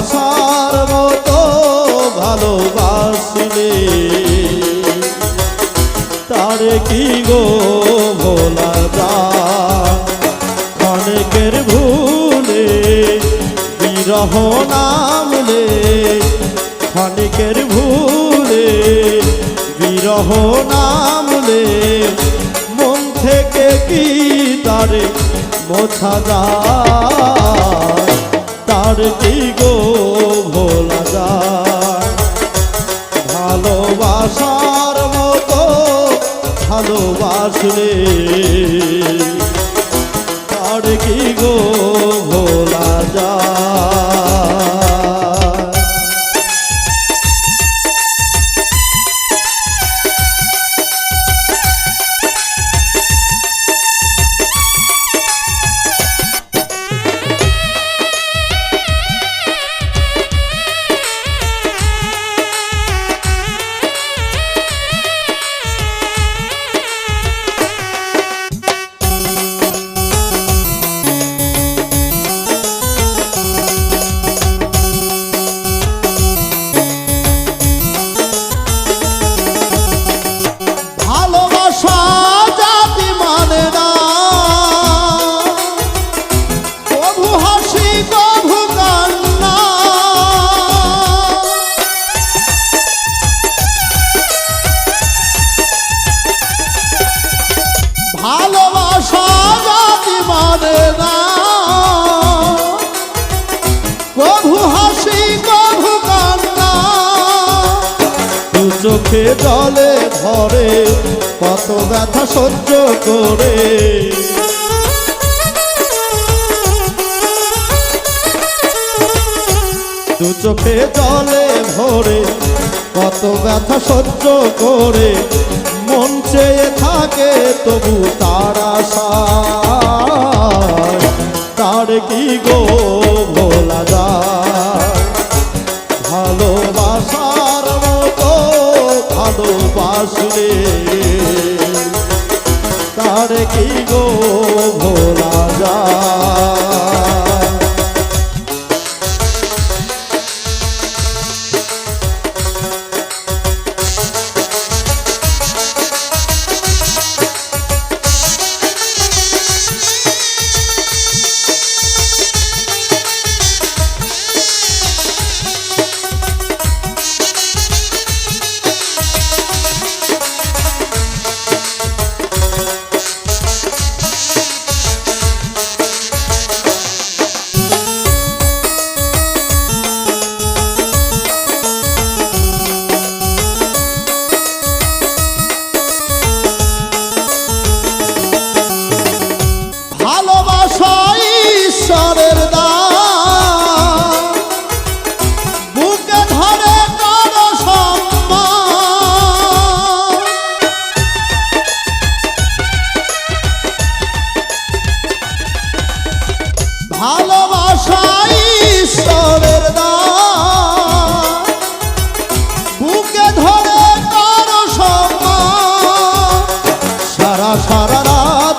ভালোবাসার মতো ভালোবাসলে। তার কি গো ভোলা ক্ষণিকের ভুলে, বিরহ নামলে। ক্ষণিকের ভুলে, বিরহ নামলে। মন থেকে কি তারে মোছা যায়? তার কি গো ভোলা যায়? ভালোবাসার মতো ভালোবাসলে চোখে জলে ধরে কত ব্যথা সহ্য করে। দু চোখে জলে ভরে, কত ব্যথা সহ্য করে। মন চেয়ে থাকে তবু তার আশায়। তার কি গো, ভোলা যায়? কি গো?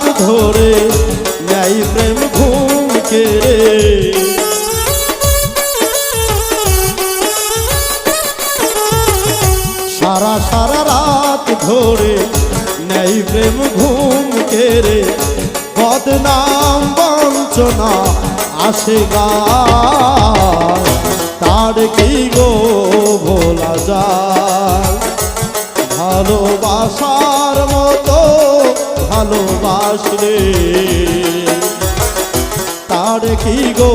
রাত ধরে ন্যায় প্রেম ঘুম কেড়ে সারা সারা রাত ধরে ন্যায় প্রেম ঘুম কেড়ে বদনাম বঞ্চনা আসে গায়। তার কি গো ভোলা যায়? তার কি গো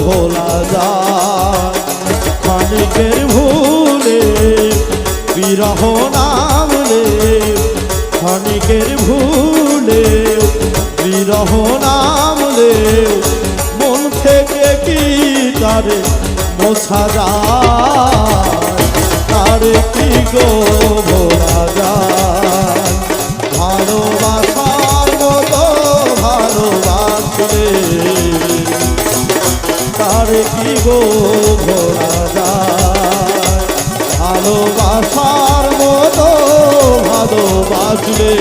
ভোলা যায়? ক্ষণিকের ভুলে, বিরহ নামলে ক্ষণিকের ভুলে, বিরহ নামলে, মন থেকে কি তারে মোছা যায়? তার কি গো ভোলা যায়? কান্দে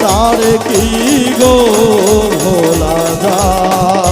তার কি গো ভোলা যায়?